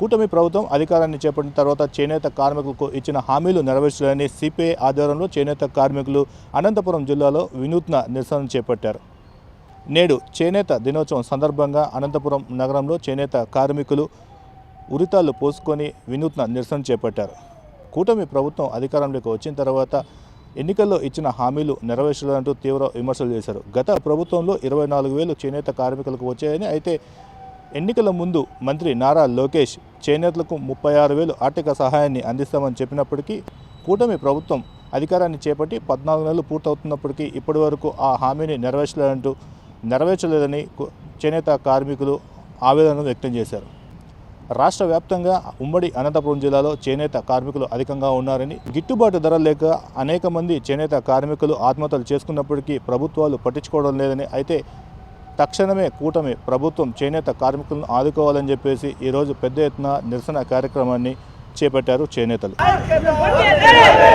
కూటమి ప్రభుత్వం అధికారాన్ని చేపట్టిన తర్వాత చేనేత కార్మికులకు ఇచ్చిన హామీలు నెరవేర్చలేని సిపిఐ ఆధ్వర్యంలో చేనేత కార్మికులు అనంతపురం జిల్లాలో వినూత్న నిరసన చేపట్టారు. నేడు చేనేత దినోత్సవం సందర్భంగా అనంతపురం నగరంలో చేనేత కార్మికులు ఉరితాలు పోసుకొని వినూత్న నిరసన చేపట్టారు. కూటమి ప్రభుత్వం అధికారంలోకి వచ్చిన తర్వాత ఎన్నికల్లో ఇచ్చిన హామీలు నెరవేర్చలేదంటూ తీవ్ర విమర్శలు చేశారు. గత ప్రభుత్వంలో ఇరవై నాలుగు వేలు చేనేత కార్మికులకు వచ్చాయని అయితే ఎన్నికల ముందు మంత్రి నారా లోకేష్ చేనేతలకు ముప్పై ఆరు వేలు ఆర్థిక సహాయాన్ని అందిస్తామని చెప్పినప్పటికీ కూటమి ప్రభుత్వం అధికారాన్ని చేపట్టి పద్నాలుగు నెలలు పూర్తవుతున్నప్పటికీ ఇప్పటి వరకు ఆ హామీని నెరవేర్చలేదంటూ నెరవేర్చలేదని చేనేత కార్మికులు ఆవేదన వ్యక్తం చేశారు. రాష్ట్ర వ్యాప్తంగా ఉమ్మడి అనంతపురం జిల్లాలో చేనేత కార్మికులు అధికంగా ఉన్నారని గిట్టుబాటు ధర లేక అనేక మంది చేనేత కార్మికులు ఆత్మహత్యలు చేసుకున్నప్పటికీ ప్రభుత్వాలు పట్టించుకోవడం లేదని అయితే తక్షణమే కూటమి ప్రభుత్వం చేనేత కార్మికులను ఆదుకోవాలని చెప్పేసి ఈరోజు పెద్ద ఎత్తున నిరసన కార్యక్రమాన్ని చేపట్టారు చేనేతలు. చేనేత